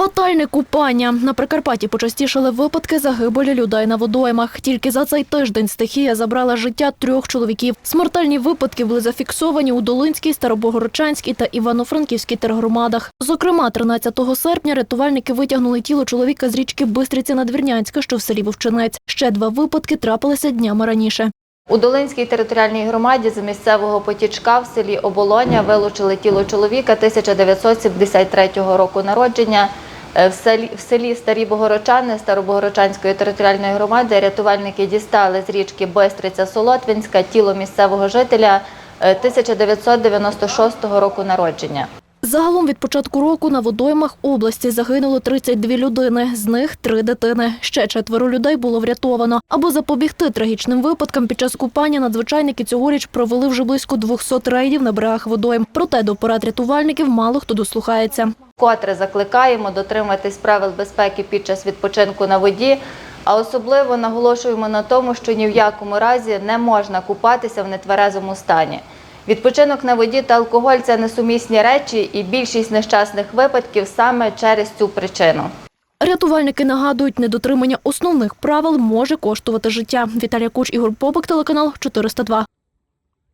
Фатальне купання. На Прикарпатті почастішали випадки загибелі людей на водоймах. Тільки за цей тиждень стихія забрала життя трьох чоловіків. Смертельні випадки були зафіксовані у Долинській, Старобогородчанській та Івано-Франківській тергромадах. Зокрема, 13 серпня рятувальники витягнули тіло чоловіка з річки Бистриці Надвірнянська, що в селі Вовчинець. Ще два випадки трапилися днями раніше. У Долинській територіальній громаді з місцевого потічка в селі Оболоня вилучили тіло чоловіка 1973 року народження. Е, В селі, в селі Старі Богородчани Старобогородчанської територіальної громади рятувальники дістали з річки Бистриця Солотвинська тіло місцевого жителя е, 1996 року народження. Загалом від початку року на водоймах області загинуло 32 людини, з них три дитини. Ще четверо людей було врятовано. Аби запобігти трагічним випадкам під час купання надзвичайники цьогоріч провели вже близько 200 рейдів на берегах водойм. Проте до порад рятувальників мало хто дослухається. Вкотре закликаємо дотриматись правил безпеки під час відпочинку на воді, а особливо наголошуємо на тому, що ні в якому разі не можна купатися в нетверезому стані. Відпочинок на воді та алкоголь це несумісні речі, і більшість нещасних випадків саме через цю причину. Рятувальники нагадують, недотримання основних правил може коштувати життя. Віталія Куч, Ігор Попик, телеканал 402.